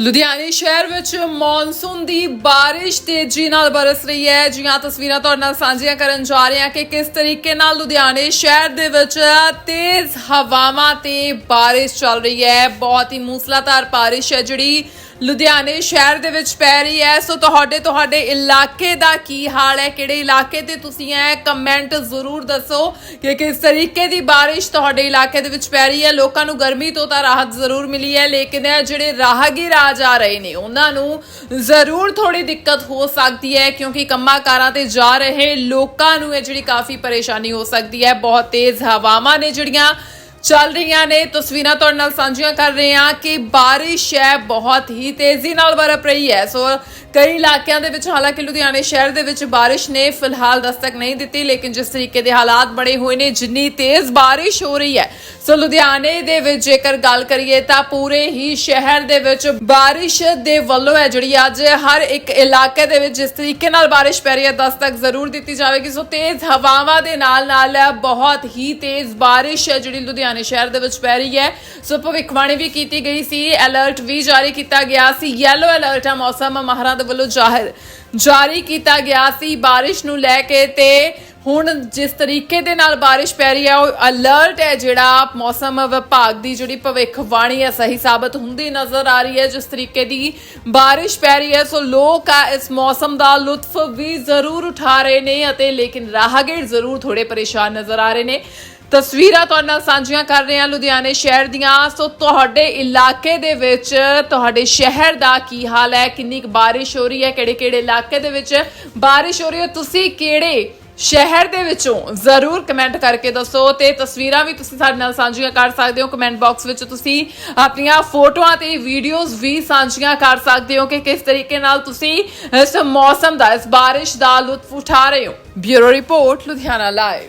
ਲੁਧਿਆਣੇ ਸ਼ਹਿਰ ਵਿੱਚ ਮੌਨਸੂਨ ਦੀ ਬਾਰਿਸ਼ ਤੇਜ਼ੀ ਨਾਲ ਬਰਸ ਰਹੀ ਹੈ। ਜੀਆਂ ਤਸਵੀਰਾਂ ਤੁਹਾਡੇ ਨਾਲ ਸਾਂਝੀਆਂ ਕਰਨ ਜਾ ਰਹੇ ਹਾਂ ਕਿ ਕਿਸ ਤਰੀਕੇ ਨਾਲ ਲੁਧਿਆਣੇ ਸ਼ਹਿਰ ਦੇ ਵਿੱਚ ਤੇਜ਼ ਹਵਾਵਾਂ ਤੇ ਬਾਰਿਸ਼ ਚੱਲ ਰਹੀ ਹੈ। ਬਹੁਤ ਹੀ ਮੂਸਲਾਧਾਰ ਬਾਰਿਸ਼ ਹੈ ਜਿਹੜੀ ਲੁਧਿਆਣੇ ਸ਼ਹਿਰ ਦੇ ਵਿੱਚ ਪੈ ਰਹੀ ਹੈ। ਸੋ ਤੁਹਾਡੇ ਤੁਹਾਡੇ ਇਲਾਕੇ ਦਾ ਕੀ ਹਾਲ ਹੈ? ਕਿਹੜੇ ਇਲਾਕੇ ਤੇ ਤੁਸੀਂ ਹੈ? ਕਮੈਂਟ ਜ਼ਰੂਰ ਦੱਸੋ ਕਿ ਕਿਸ ਤਰੀਕੇ ਦੀ ਬਾਰਿਸ਼ ਤੁਹਾਡੇ ਇਲਾਕੇ ਦੇ ਵਿੱਚ ਪੈ ਰਹੀ ਹੈ। ਲੋਕਾਂ ਨੂੰ ਗਰਮੀ ਤੋਂ ਤਾਂ ਰਾਹਤ ਜ਼ਰੂਰ ਮਿਲੀ ਹੈ। ਲੇਕਿਨ ਜਿਹੜੇ ਰਾਹਗੀਰ ਆ ਜਾ ਰਹੇ ਨੇ। ਉਹਨਾਂ ਨੂੰ ਜ਼ਰੂਰ ਥੋੜੀ ਦਿੱਕਤ ਹੋ ਸਕਦੀ ਹੈ ਕਿਉਂਕਿ ਕੰਮਾਂ ਕਾਰਾਂ ਤੇ ਜਾ ਰਹੇ ਲੋਕਾਂ ਨੂੰ ਇਹ ਜਿਹੜੀ ਕਾਫੀ ਪਰੇਸ਼ਾਨੀ ਹੋ ਸਕਦੀ ਹੈ। ਬਹੁਤ ਤੇਜ਼ ਹਵਾਵਾਂ ਨੇ ਜਿਹੜੀਆਂ ਚੱਲ ਰਹੀਆਂ ਨੇ, ਤਸਵੀਰਾਂ ਤੁਹਾਡੇ ਨਾਲ ਸਾਂਝੀਆਂ ਕਰ ਰਹੇ ਹਾਂ ਕਿ ਬਾਰਿਸ਼ ਹੈ, ਬਹੁਤ ਹੀ ਤੇਜ਼ੀ ਨਾਲ ਬਰਪ ਰਹੀ ਹੈ। ਸੋ ਕਈ ਇਲਾਕਿਆਂ ਦੇ ਵਿੱਚ, ਹਾਲਾਂਕਿ ਲੁਧਿਆਣੇ ਸ਼ਹਿਰ ਦੇ ਵਿੱਚ ਬਾਰਿਸ਼ ਨੇ ਫਿਲਹਾਲ ਦਸਤਕ ਨਹੀਂ ਦਿੱਤੀ, ਲੇਕਿਨ ਜਿਸ ਤਰੀਕੇ ਦੇ ਹਾਲਾਤ ਬਣੇ ਹੋਏ ਨੇ, ਜਿੰਨੀ ਤੇਜ਼ ਬਾਰਿਸ਼ ਹੋ ਰਹੀ ਹੈ, ਸੋ ਲੁਧਿਆਣੇ ਦੇ ਵਿੱਚ ਜੇਕਰ ਗੱਲ ਕਰੀਏ ਤਾਂ ਪੂਰੇ ਹੀ ਸ਼ਹਿਰ ਦੇ ਵਿੱਚ ਬਾਰਿਸ਼ ਦੇ ਵੱਲੋਂ ਹੈ, ਜਿਹੜੀ ਅੱਜ ਹਰ ਇੱਕ ਇਲਾਕੇ ਦੇ ਵਿੱਚ ਜਿਸ ਤਰੀਕੇ ਨਾਲ ਬਾਰਿਸ਼ ਪੈ ਰਹੀ ਹੈ, ਦਸਤਕ ਜ਼ਰੂਰ ਦਿੱਤੀ ਜਾਵੇਗੀ। ਸੋ ਤੇਜ਼ ਹਵਾਵਾਂ ਦੇ ਨਾਲ ਨਾਲ ਬਹੁਤ ਹੀ ਤੇਜ਼ ਬਾਰਿਸ਼ ਹੈ, ਜਿਹੜੀ ਲੁਧਿਆਣੇ ਸ਼ਹਿਰ ਦੇ ਵਿੱਚ ਪੈ ਰਹੀ ਹੈ। ਸੋ ਭਵਿੱਖਬਾਣੀ ਵੀ ਕੀਤੀ ਗਈ ਸੀ। ਅਲਰਟ ਵੀ ਜਾਰੀ ਕੀਤਾ ਗਿਆ ਸੀ। ਯੈਲੋ ਅਲਰਟ ਆ ਮੌਸਮ ਮਾਹਰਾਂ ਦੇ ਵੱਲੋਂ ਜ਼ਾਹਿਰ, ਜਾਰੀ ਕੀਤਾ ਗਿਆ ਸੀ। ਬਾਰਿਸ਼ ਨੂੰ ਲੈ ਕੇ ਤੇ ਹੁਣ ਜਿਸ ਤਰੀਕੇ ਦੇ ਨਾਲ ਬਾਰਿਸ਼ ਪੈ ਰਹੀ ਹੈ ਉਹ ਅਲਰਟ ਹੈ ਜਿਹੜਾ ਮੌਸਮ ਵਿਭਾਗ ਦੀ ਜਿਹੜੀ ਭਵਿੱਖਬਾਣੀ ਹੈ, ਸਹੀ ਸਾਬਤ ਹੁੰਦੀ ਨਜ਼ਰ ਆ ਰਹੀ ਹੈ, ਜਿਸ ਤਰੀਕੇ ਦੀ ਬਾਰਿਸ਼ ਪੈ ਰਹੀ ਹੈ। ਸੋ ਲੋਕ ਆ ਇਸ ਮੌਸਮ ਦਾ ਲੁਤਫ ਵੀ ਜ਼ਰੂਰ ਉਠਾ ਰਹੇ ਨੇ ਅਤੇ ਲੇਕਿਨ ਰਾਹਗੀਰ ਜ਼ਰੂਰ ਥੋੜੇ ਪਰੇਸ਼ਾਨ ਨਜ਼ਰ ਆ ਰਹੇ ਨੇ। ਤਸਵੀਰਾਂ ਤੁਹਾਡੇ ਨਾਲ ਸਾਂਝੀਆਂ ਕਰ ਰਹੇ ਹਾਂ ਲੁਧਿਆਣੇ ਸ਼ਹਿਰ ਦੀਆਂ। ਸੋ ਤੁਹਾਡੇ ਇਲਾਕੇ ਦੇ ਵਿੱਚ, ਤੁਹਾਡੇ ਸ਼ਹਿਰ ਦਾ ਕੀ ਹਾਲ ਹੈ? ਕਿੰਨੀ ਕੁ ਬਾਰਿਸ਼ ਹੋ ਰਹੀ ਹੈ? ਕਿਹੜੇ ਕਿਹੜੇ ਇਲਾਕੇ ਦੇ ਵਿੱਚ ਬਾਰਿਸ਼ ਹੋ ਰਹੀ ਹੈ? ਤੁਸੀਂ ਕਿਹੜੇ ਸ਼ਹਿਰ ਦੇ ਵਿੱਚੋਂ ਜ਼ਰੂਰ ਕਮੈਂਟ ਕਰਕੇ ਦੱਸੋ ਤੇ ਤਸਵੀਰਾਂ ਵੀ ਤੁਸੀਂ ਸਾਡੇ ਨਾਲ ਸਾਂਝੀਆਂ ਕਰ ਸਕਦੇ ਹੋ। ਕਮੈਂਟ ਬਾਕਸ ਵਿੱਚ ਤੁਸੀਂ ਆਪਣੀਆਂ ਫੋਟੋਆਂ ਤੇ ਵੀਡੀਓਜ਼ ਵੀ ਸਾਂਝੀਆਂ ਕਰ ਸਕਦੇ ਹੋ ਕਿ ਕਿਸ ਤਰੀਕੇ ਨਾਲ ਤੁਸੀਂ ਇਸ ਮੌਸਮ ਦਾ, ਇਸ ਬਾਰਿਸ਼ ਦਾ ਲੁਤਫ ਉਠਾ ਰਹੇ ਹੋ। Bureau report, Ludhiana live.